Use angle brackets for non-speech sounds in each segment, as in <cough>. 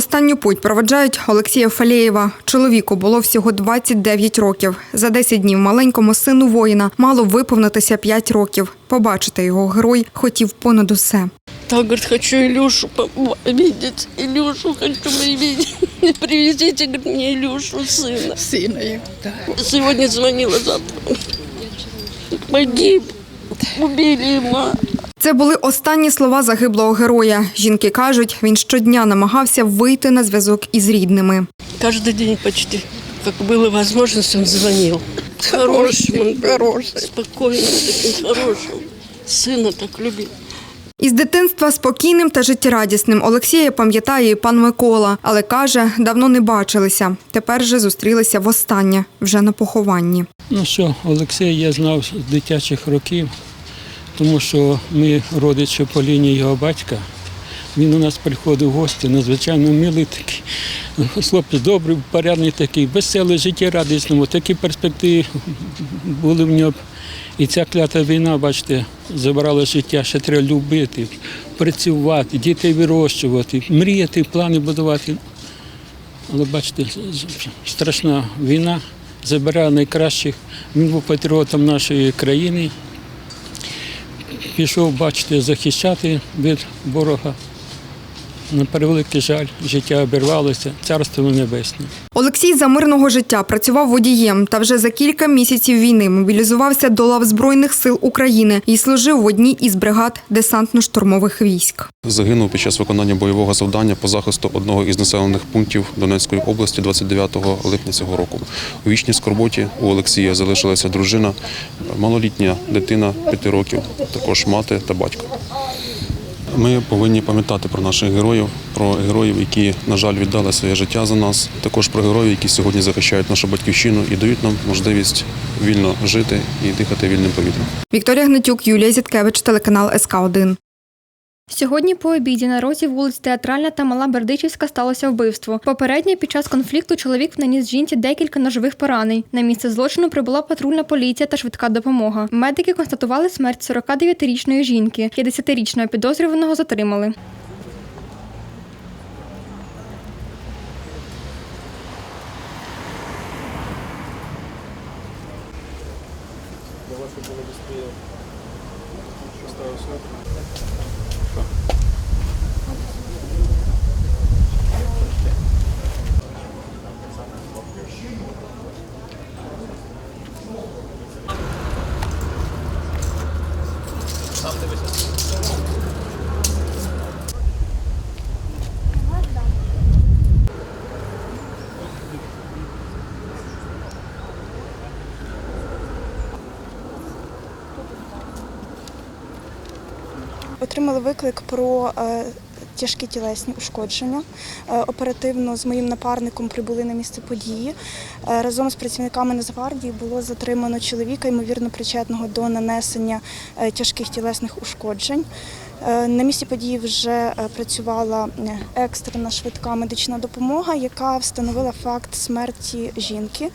останню путь проведжають Олексія Фалєєва. Чоловіку було всього 29 років. За 10 днів маленькому сину воїна мало виповнитися 5 років. Побачити його герой хотів понад усе. <laughs> Так, говорит, хочу Илюшу видеть. Илюшу хочу видеть. Привезите говорит, мне Илюшу, сына. Сина його, так. Сегодня звонила завтра. Погиб. Убили его. Це були останні слова загиблого героя. Жінки кажуть, він щодня намагався вийти на зв'язок із рідними. Каждый день почти. Как была возможность, он звонил. Хорошим, он был, хороший. спокойным, таким хорошим. Сына так любил. Із дитинства спокійним та життєрадісним Олексія пам'ятає і пан Микола, але каже, давно не бачилися. Тепер же зустрілися востаннє, вже на похованні. Ну що, Олексій я знав з дитячих років, тому що ми родичі по лінії його батька. Він у нас приходив в гості, надзвичайно милий такий. Хлопець добрий, порядний такий, веселий, життєрадісний. Такі перспективи були в нього. І ця клята війна, бачите, забрала життя, ще треба любити, працювати, дітей вирощувати, мріяти, плани будувати. Але бачите, страшна війна забирає найкращих. Він був патріотом нашої країни. Пішов, бачите, захищати від ворога. На превеликий жаль, життя обірвалося, царство небесне. Олексій за мирного життя працював водієм та вже за кілька місяців війни мобілізувався до лав Збройних сил України і служив в одній із бригад десантно-штурмових військ. Загинув під час виконання бойового завдання по захисту одного із населених пунктів Донецької області 29 липня цього року. У вічній скорботі у Олексія залишилася дружина, малолітня дитина 5 років, також мати та батько. Ми повинні пам'ятати про наших героїв, про героїв, які, на жаль, віддали своє життя за нас, також про героїв, які сьогодні захищають нашу батьківщину і дають нам можливість вільно жити і дихати вільним повітрям. Вікторія Гнатюк, Юлія Зіткевич, телеканал СК 1 Сьогодні по обіді на розі вулиць Театральна та Мала Бердичівська сталося вбивство. Попередньо під час конфлікту чоловік наніс жінці декілька ножових поранень. На місце злочину прибула патрульна поліція та швидка допомога. Медики констатували смерть 49-річної жінки. 50-річного підозрюваного затримали. Отримали виклик про е, тяжкі тілесні ушкодження. Е, Оперативно з моїм напарником прибули на місце події. Е, Разом з працівниками Нацгвардії було затримано чоловіка, ймовірно причетного до нанесення тяжких тілесних ушкоджень. На місці події вже працювала екстрена швидка медична допомога, яка встановила факт смерті жінки,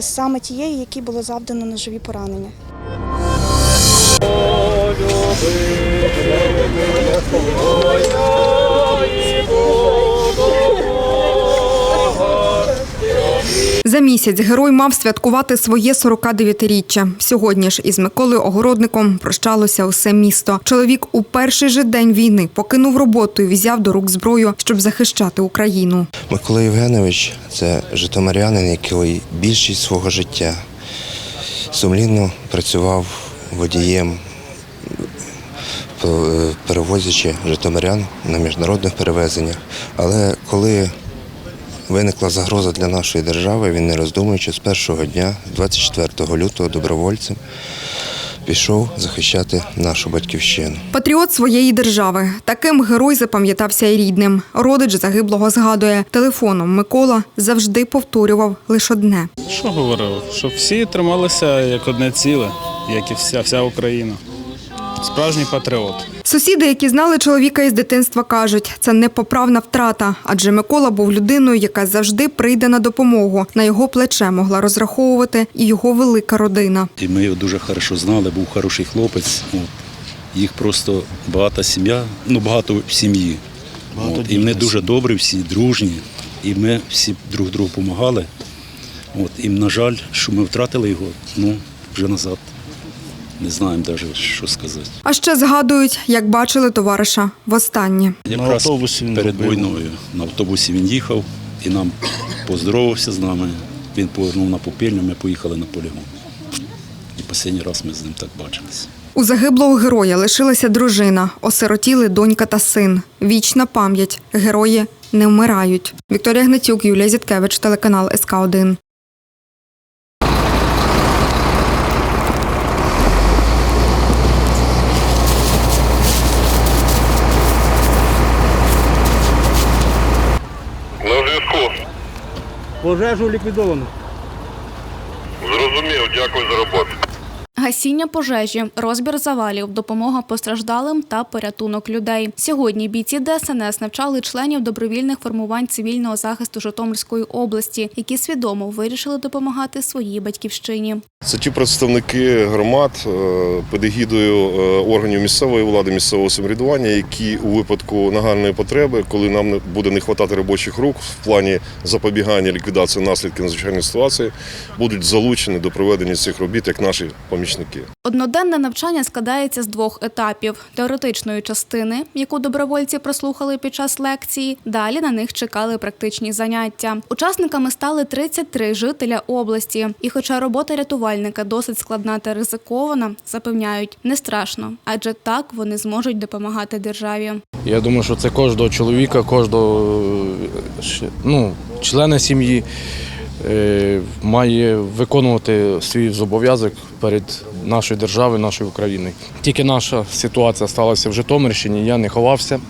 саме тієї, якій було завдано ножові поранення. За місяць герой мав святкувати своє 49-річчя. Сьогодні ж із Миколою Огородником прощалося усе місто. Чоловік у перший же день війни покинув роботу і взяв до рук зброю, щоб захищати Україну. Микола Євгенович це житомирянин, який більшість свого життя сумлінно працював водієм, п- перевозячи житомирян на міжнародних перевезеннях. Але коли виникла загроза для нашої держави, він не роздумуючи з першого дня, 24 лютого, добровольцем, пішов захищати нашу батьківщину. Патріот своєї держави. Таким герой запам'ятався і рідним. Родич загиблого згадує. Телефоном Микола завжди повторював лише одне. Що говорив? Щоб всі трималися як одне ціле, як і вся, вся Україна. Справжній патріот. Сусіди, які знали чоловіка із дитинства, кажуть, це непоправна втрата, адже Микола був людиною, яка завжди прийде на допомогу. На його плече могла розраховувати і його велика родина. І ми його дуже хорошо знали, був хороший хлопець. Їх просто багата сім'я, ну багато в сім'ї. От, і вони дуже добрі, всі дружні. І ми всі друг другу допомагали. От, і, на жаль, що ми втратили його, ну, вже назад. Не знаємо навіть, що сказати. А ще згадують, як бачили товариша востаннє. Якраз автобусі він перед війною на автобусі він їхав і нам поздоровався з нами. Він повернув на попільню, ми поїхали на полігон. І останній раз ми з ним так бачилися. У загиблого героя лишилася дружина, осиротіли донька та син. Вічна пам'ять. Герої не вмирають. Вікторія Гнатюк, Юлія Зіткевич, телеканал СК 1 Пожежу ліквідовано. Зрозумів, дякую за роботу. Гасіння пожежі, розбір завалів, допомога постраждалим та порятунок людей. Сьогодні бійці ДСНС навчали членів добровільних формувань цивільного захисту Житомирської області, які свідомо вирішили допомагати своїй батьківщині. Це ті представники громад е, під егідою е, органів місцевої влади, місцевого самоврядування, які у випадку нагальної потреби, коли нам буде не вистачати робочих рук в плані запобігання ліквідації наслідків надзвичайної ситуації, будуть залучені до проведення цих робіт як наші помічники. Одноденне навчання складається з двох етапів: теоретичної частини, яку добровольці прослухали під час лекції. Далі на них чекали практичні заняття. Учасниками стали 33 жителя області. І, хоча робота рятувальника досить складна та ризикована, запевняють, не страшно, адже так вони зможуть допомагати державі. Я думаю, що це кожного чоловіка, кожного е, ну, члена сім'ї має виконувати свій зобов'язок перед нашою державою, нашою Україною. Тільки наша ситуація сталася в Житомирщині, я не ховався.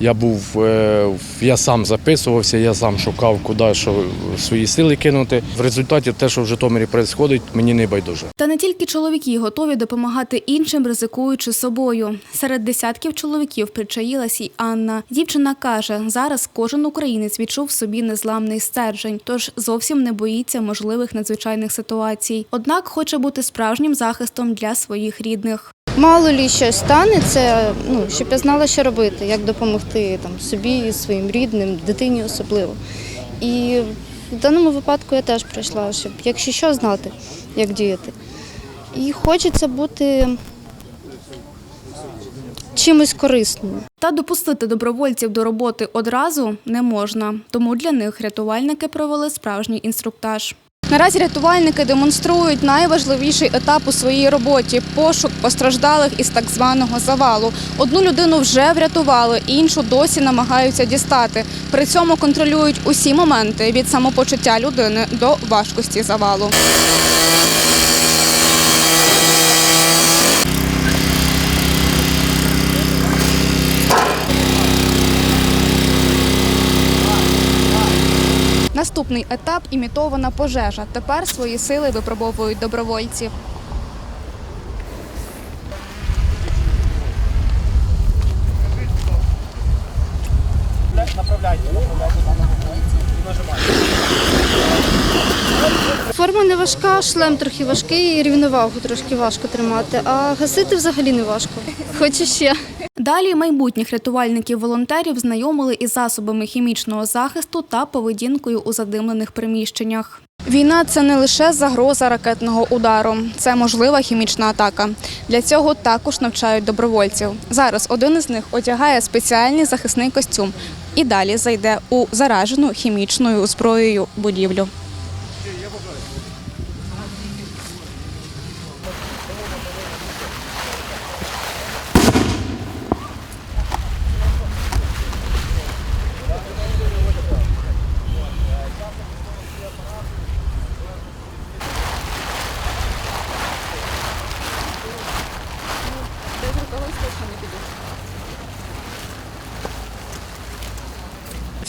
Я був, е, я сам записувався, я сам шукав, куди що свої сили кинути. В результаті те, що в Житомирі відбувається, мені не байдуже. Та не тільки чоловіки готові допомагати іншим, ризикуючи собою. Серед десятків чоловіків причаїлась і Анна. Дівчина каже, зараз кожен українець відчув в собі незламний стержень, тож зовсім не боїться можливих надзвичайних ситуацій. Однак хоче бути справжнім захистом для своїх рідних. Мало лі щось станеться, ну, щоб я знала, що робити, як допомогти там, собі, своїм рідним, дитині особливо. І в даному випадку я теж прийшла, щоб, якщо що, знати, як діяти. І хочеться бути чимось корисним. Та допустити добровольців до роботи одразу не можна, тому для них рятувальники провели справжній інструктаж. Наразі рятувальники демонструють найважливіший етап у своїй роботі пошук постраждалих із так званого завалу. Одну людину вже врятували, іншу досі намагаються дістати. При цьому контролюють усі моменти від самопочуття людини до важкості завалу. Наступний етап імітована пожежа. Тепер свої сили випробовують добровольці. Форма не важка, шлем трохи важкий, рівновагу трошки важко тримати, а гасити взагалі не важко. Хочу ще. Далі майбутніх рятувальників-волонтерів знайомили із засобами хімічного захисту та поведінкою у задимлених приміщеннях. Війна це не лише загроза ракетного удару, це можлива хімічна атака. Для цього також навчають добровольців. Зараз один із них одягає спеціальний захисний костюм і далі зайде у заражену хімічною зброєю будівлю.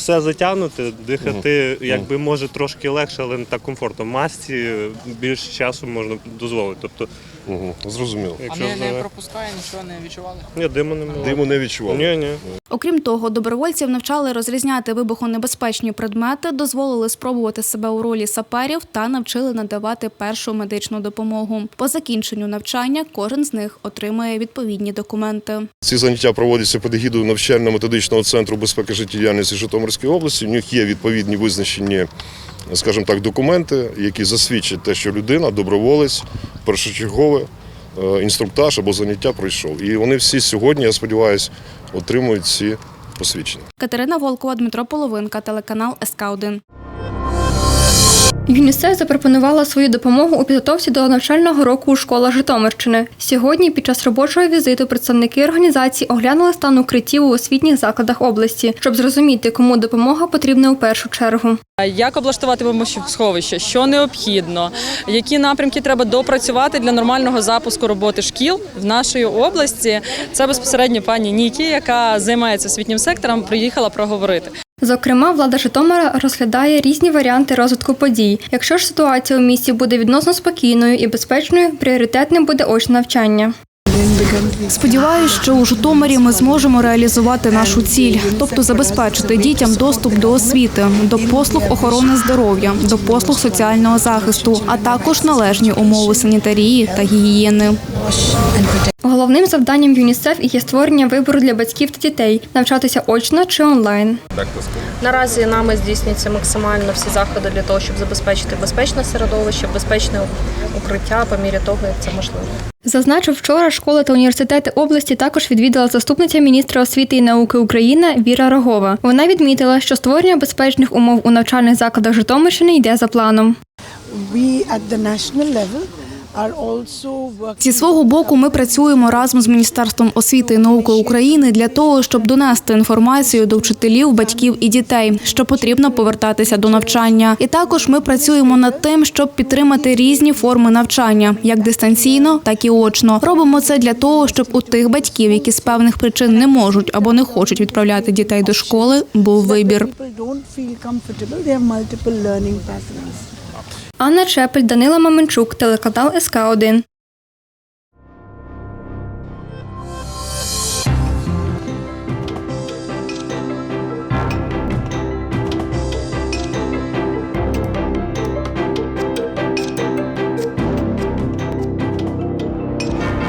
Все затягнути, дихати якби може трошки легше, але не так комфортно. Масці більше часу можна дозволити. Тобто Угу. Зрозуміло. А Якщо не, не за- пропускає, нічого не відчували? Ні, диму немає. Диму не відчував. Ні, ні. Окрім того, добровольців навчали розрізняти вибухонебезпечні предмети, дозволили спробувати себе у ролі саперів та навчили надавати першу медичну допомогу. По закінченню навчання кожен з них отримує відповідні документи. Ці заняття проводяться під егідою навчально-методичного центру безпеки життєдіяльності Житомирської області. У них є відповідні визначені, скажімо так, документи, які засвідчать те, що людина, доброволець, першочергове е, інструктаж або заняття пройшов. І вони всі сьогодні, я сподіваюся, отримують ці посвідчення. Катерина Волкова, Дмитро Половинка, телеканал СК 1 ЮНІСЕФ запропонувала свою допомогу у підготовці до навчального року у школах Житомирщини. Сьогодні, під час робочого візиту, представники організації оглянули стан укриттів у освітніх закладах області, щоб зрозуміти, кому допомога потрібна у першу чергу. Як облаштувати бомбосховище, що необхідно, які напрямки треба допрацювати для нормального запуску роботи шкіл в нашій області. Це безпосередньо пані Нікі, яка займається освітнім сектором, приїхала проговорити. Зокрема, влада Житомира розглядає різні варіанти розвитку подій. Якщо ж ситуація у місті буде відносно спокійною і безпечною, пріоритетним буде очне навчання. Сподіваюсь, що у Житомирі ми зможемо реалізувати нашу ціль, тобто забезпечити дітям доступ до освіти, до послуг охорони здоров'я, до послуг соціального захисту, а також належні умови санітарії та гігієни. Головним завданням ЮНІСЕФ є створення вибору для батьків та дітей навчатися очно чи онлайн. Наразі нами здійснюються максимально всі заходи для того, щоб забезпечити безпечне середовище, безпечне укриття по мірі того, як це можливо. Зазначив, вчора школи та університети області також відвідала заступниця міністра освіти і науки України Віра Рогова. Вона відмітила, що створення безпечних умов у навчальних закладах Житомирщини йде за планом. Зі свого боку, ми працюємо разом з Міністерством освіти і науки України для того, щоб донести інформацію до вчителів, батьків і дітей, що потрібно повертатися до навчання. І також ми працюємо над тим, щоб підтримати різні форми навчання, як дистанційно, так і очно. Робимо це для того, щоб у тих батьків, які з певних причин не можуть або не хочуть відправляти дітей до школи, був вибір. Анна Чепель, Данила Маменчук, телеканал СК 1